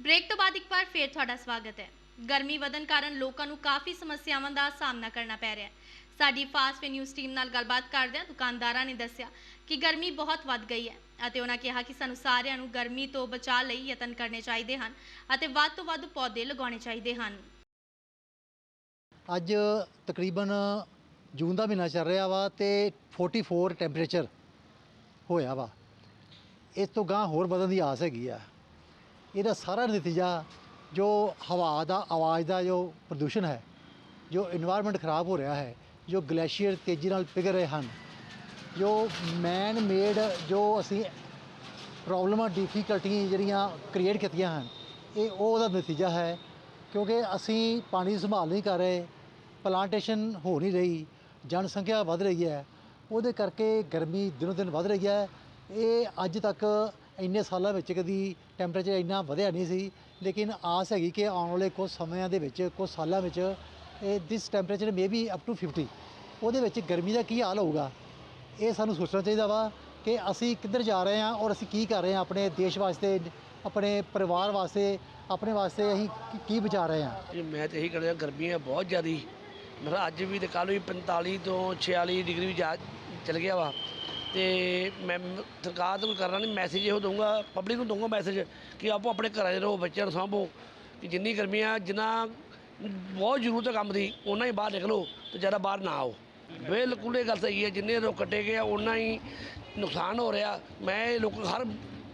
Break ਤੋਂ ਬਾਅਦ ਇੱਕ ਵਾਰ ਫੇਰ ਤੁਹਾਡਾ ਸਵਾਗਤ ਹੈ। ਗਰਮੀ ਵਧਣ ਕਾਰਨ ਲੋਕਾਂ ਨੂੰ ਕਾਫੀ ਸਮੱਸਿਆਵਾਂ ਦਾ ਸਾਹਮਣਾ ਕਰਨਾ ਪੈ ਰਿਹਾ ਹੈ। ਸਾਡੀ ਫਾਸਟ ਵੇ ਨਿਊਜ਼ ਟੀਮ ਨਾਲ ਗੱਲਬਾਤ ਕਰਦਿਆਂ ਦੁਕਾਨਦਾਰਾਂ ਨੇ ਦੱਸਿਆ ਕਿ ਗਰਮੀ ਬਹੁਤ ਵੱਧ ਗਈ ਹੈ ਅਤੇ ਉਹਨਾਂ ਕਿਹਾ ਕਿ ਸਾਨੂੰ ਸਾਰਿਆਂ ਨੂੰ ਗਰਮੀ ਤੋਂ ਬਚਾਅ ਲਈ ਯਤਨ ਕਰਨੇ ਚਾਹੀਦੇ ਹਨ ਅਤੇ ਵੱਧ ਤੋਂ ਵੱਧ ਪੌਦੇ ਲਗਾਉਣੇ ਚਾਹੀਦੇ ਹਨ। ਅੱਜ ਤਕਰੀਬਨ ਜੂਨ ਦਾ ਮਹੀਨਾ ਚੱਲ ਰਿਹਾ ਵਾ ਤੇ 44 ਟੈਂਪਰੇਚਰ ਹੋਇਆ ਵਾ। ਇਸ ਤੋਂ ਗਾਂ ਹੋਰ ਵਧਣ ਦੀ ਆਸ ਹੈਗੀ ਆ। ਇਹਦਾ ਸਾਰਾ ਨਤੀਜਾ ਜੋ ਹਵਾ ਦਾ, ਆਵਾਜ਼ ਦਾ ਜੋ ਪ੍ਰਦੂਸ਼ਣ ਹੈ, ਜੋ এনवायरमेंट ਖਰਾਬ ਹੋ ਰਿਹਾ ਹੈ, ਜੋ ਗਲੇਸ਼ੀਅਰ ਤੇਜ਼ੀ ਨਾਲ ਪਿਘਲ ਰਹੇ ਹਨ, ਜੋ ਮੈਨ ਮੇਡ ਜੋ ਅਸੀਂ ਪ੍ਰੋਬਲਮਾਂ ਡਿਫਿਕਲਟੀਆਂ ਜਿਹੜੀਆਂ ਕ੍ਰੀਏਟ ਕੀਤੀਆਂ ਹਨ, ਇਹ ਉਹ ਉਹਦਾ ਨਤੀਜਾ ਹੈ, ਕਿਉਂਕਿ ਅਸੀਂ ਪਾਣੀ ਸੰਭਾਲ ਨਹੀਂ ਕਰ ਰਹੇ ਪਲਾਂਟੇਸ਼ਨ ਹੋ ਨਹੀਂ ਰਹੀ, ਜਨਸੰਖਿਆ ਵੱਧ ਰਹੀ ਹੈ, ਉਹਦੇ ਕਰਕੇ ਗਰਮੀ ਦਿਨੋ ਦਿਨ ਵੱਧ ਰਹੀ ਹੈ, ਇਹ ਅੱਜ ਤੱਕ ਇੰਨੇ ਸਾਲਾਂ ਵਿੱਚ ਕਦੀ ਟੈਂਪਰੇਚਰ ਇੰਨਾ ਵਧਿਆ ਨਹੀਂ ਸੀ, ਲੇਕਿਨ ਆਸ ਹੈਗੀ ਕਿ ਆਉਣ ਵਾਲੇ ਕੁਝ ਸਮਿਆਂ ਦੇ ਵਿੱਚ ਕੁਝ ਸਾਲਾਂ ਵਿੱਚ ਇਹ this temperature may be up to 50 ਉਹਦੇ ਵਿੱਚ ਗਰਮੀ ਦਾ ਕੀ ਹਾਲ ਹੋਊਗਾ? ਇਹ ਸਾਨੂੰ ਸੋਚਣਾ ਚਾਹੀਦਾ ਵਾ ਕਿ ਅਸੀਂ ਕਿੱਧਰ ਜਾ ਰਹੇ ਹਾਂ ਔਰ ਅਸੀਂ ਕੀ ਕਰ ਰਹੇ ਹਾਂ ਆਪਣੇ ਦੇਸ਼ ਵਾਸਤੇ, ਆਪਣੇ ਪਰਿਵਾਰ ਵਾਸਤੇ, ਆਪਣੇ ਵਾਸਤੇ ਅਸੀਂ ਕੀ- ਬਚਾ ਰਹੇ ਹਾਂ। ਜੀ, ਮੈਂ ਤਾਂ ਇਹੀ ਕਹਿੰਦਾ ਗਰਮੀ ਹੈ ਬਹੁਤ ਜ਼ਿਆਦੀ। ਮਤਲਬ ਅੱਜ ਵੀ ਤੇ ਕੱਲ੍ਹ ਵੀ 45 ਤੋਂ 46 ਡਿਗਰੀ ਵੀ ਜਾ ਚਲ ਗਿਆ ਵਾ। ਅਤੇ ਮੈਂ ਸਰਕਾਰ ਤੋਂ ਕਰਨਾ ਨਹੀਂ ਮੈਸੇਜ ਇਹੋ ਦਊਂਗਾ ਪਬਲਿਕ ਨੂੰ ਦਊਂਗਾ ਮੈਸੇਜ ਕਿ ਆਪੋ ਆਪਣੇ ਘਰਾਂ 'ਚ ਰਹੋ, ਬੱਚਿਆਂ ਨੂੰ ਸਾਂਭੋ, ਕਿ ਜਿੰਨੀ ਗਰਮੀ ਆ ਜਿੰਨਾ ਬਹੁਤ ਜ਼ਰੂਰਤ ਹੈ ਕੰਮ ਦੀ ਉਹਨਾਂ ਹੀ ਬਾਹਰ ਨਿਕਲੋ ਤੇ ਜ਼ਿਆਦਾ ਬਾਹਰ ਨਾ ਆਓ। ਬਿਲਕੁਲ ਇਹ ਗੱਲ ਸਹੀ ਹੈ, ਜਿੰਨੇ ਰੁੱਖ ਕੱਟੇ ਗਏ ਆ ਉਹਨਾਂ ਹੀ ਨੁਕਸਾਨ ਹੋ ਰਿਹਾ। ਮੈਂ ਇਹ ਲੋਕ ਹਰ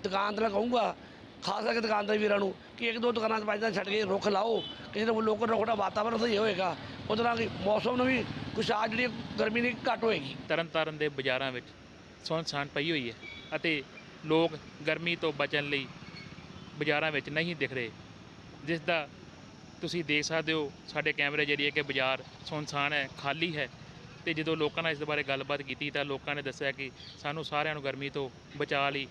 ਦੁਕਾਨਦਾਰ ਕਹੂੰਗਾ ਖਾਸ ਕਰਕੇ ਦੁਕਾਨਦਾਰ ਵੀਰਾਂ ਨੂੰ, ਕਿ ਇੱਕ ਦੋ ਦੁਕਾਨਾਂ 'ਚ ਪੰਜ ਛੱਡ ਕੇ ਰੁੱਖ ਲਾਓ, ਕਿਸੇ ਦਾ ਲੋਕ ਰੁੱਖ ਦਾ ਵਾਤਾਵਰਨ ਸਹੀ ਹੋਏਗਾ, ਉਹਦੇ ਨਾਲ ਮੌਸਮ ਨੂੰ ਵੀ ਕੁਛ ਆ ਜਿਹੜੀ ਗਰਮੀ ਦੀ ਘੱਟ ਹੋਏਗੀ। ਤਰਨਤਾਰਨ ਦੇ ਬਾਜ਼ਾਰਾਂ ਵਿੱਚ ਸੁੰਨਸਾਨ ਪਈ ਹੋਈ ਹੈ ਅਤੇ ਲੋਕ ਗਰਮੀ ਤੋਂ ਬਚਣ ਲਈ ਬਾਜ਼ਾਰਾਂ ਵਿੱਚ ਨਹੀਂ ਦਿਖ ਰਹੇ, ਜਿਸ ਦਾ ਤੁਸੀਂ ਦੇਖ ਸਕਦੇ ਹੋ, ਸਾਡੇ ਕੈਮਰੇ ਜਰੀਏ ਕਿ ਬਾਜ਼ਾਰ ਸੁੰਨਸਾਨ ਹੈ, ਖਾਲੀ ਹੈ ਤੇ ਜਦੋਂ ਲੋਕਾਂ ਨਾਲ ਇਸ ਦੇ ਬਾਰੇ ਗੱਲਬਾਤ ਕੀਤੀ ਤਾਂ ਲੋਕਾਂ ਨੇ ਦੱਸਿਆ ਕਿ ਸਾਨੂੰ ਸਾਰਿਆਂ ਨੂੰ ਗਰਮੀ ਤੋਂ ਬਚਾ ਲਈ,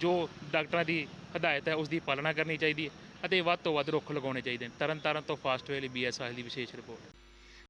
ਜੋ ਡਾਕਟਰਾਂ ਦੀ ਹਦਾਇਤ ਹੈ ਉਸ ਦੀ ਪਾਲਣਾ ਕਰਨੀ ਚਾਹੀਦੀ ਹੈ ਅਤੇ ਵੱਧ ਤੋਂ ਵੱਧ ਰੁੱਖ ਲਗਾਉਣੇ ਚਾਹੀਦੇ ਨੇ। ਤਰਨਤਾਰਨ ਤੋਂ ਫਾਸਟ ਵੇ ਲਈ ਬੀਐਸਆਈ ਦੀ ਵਿਸ਼ੇਸ਼ ਰਿਪੋਰਟ।